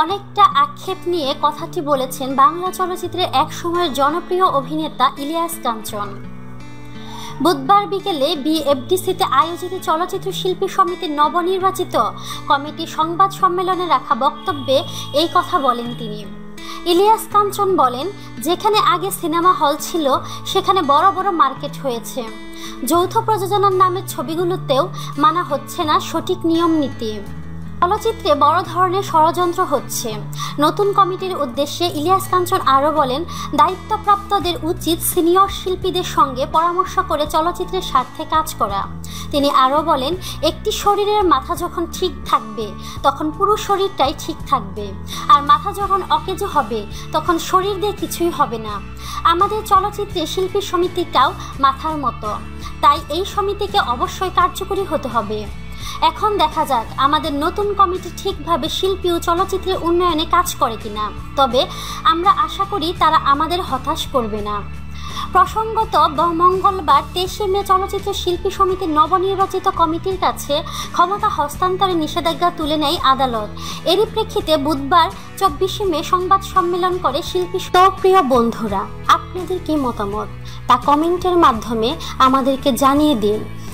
অনেকটা আক্ষেপ নিয়ে কথাটি বলেছেন বাংলা চলচ্চিত্রের এক সময়ের জনপ্রিয় অভিনেতা ইলিয়াস কাঞ্চন। বুধবার বিকেলে বিএফডিসিতে আয়োজিত চলচ্চিত্র শিল্পী সমিতির নবনির্বাচিত কমিটি সংবাদ সম্মেলনে রাখা বক্তব্যে এই কথা বলেন তিনি। ইলিয়াস কাঞ্চন বলেন, যেখানে আগে সিনেমা হল ছিল, সেখানে বড় বড় মার্কেট হয়েছে। যৌথ প্রযোজনার নামের ছবিগুলোতেও মানা হচ্ছে না সঠিক নিয়ম নীতি চলচ্চিত্রে বড় ধরনের ষড়যন্ত্র হচ্ছে। নতুন কমিটির উদ্দেশ্যে ইলিয়াস কাঞ্চন আরও বলেন, দায়িত্বপ্রাপ্তদের উচিত সিনিয়র শিল্পীদের সঙ্গে পরামর্শ করে চলচ্চিত্রের স্বার্থে কাজ করা। তিনি আরও বলেন, একটি শরীরের মাথা যখন ঠিক থাকবে, তখন পুরো শরীরটাই ঠিক থাকবে। আর মাথা যখন অকেজো হবে, তখন শরীর দিয়ে কিছুই হবে না। আমাদের চলচ্চিত্রে শিল্পী সমিতিটাও মাথার মতো। তাই এই সমিতিকে অবশ্যই কার্যকরী হতে হবে। এখন দেখা যাক আমাদের নতুন কমিটি ঠিকভাবে শিল্পী ও চলচ্চিত্রের উন্নয়নে কাজ করে কিনা। তবে আমরা আশা করি তারা আমাদের হতাশ করবে না। প্রসঙ্গত মঙ্গলবার তেইশে মে চলচ্চিত্র শিল্পী সমিতির নবনির্বাচিত কমিটির কাছে ক্ষমতা হস্তান্তরে নিষেধাজ্ঞা তুলে নেয় আদালত। এরই প্রেক্ষিতে বুধবার চব্বিশে মে সংবাদ সম্মেলন করে শিল্পী প্রিয় বন্ধুরা, আপনাদের কি মতামত? তা কমেন্টের মাধ্যমে আমাদেরকে জানিয়ে দিন।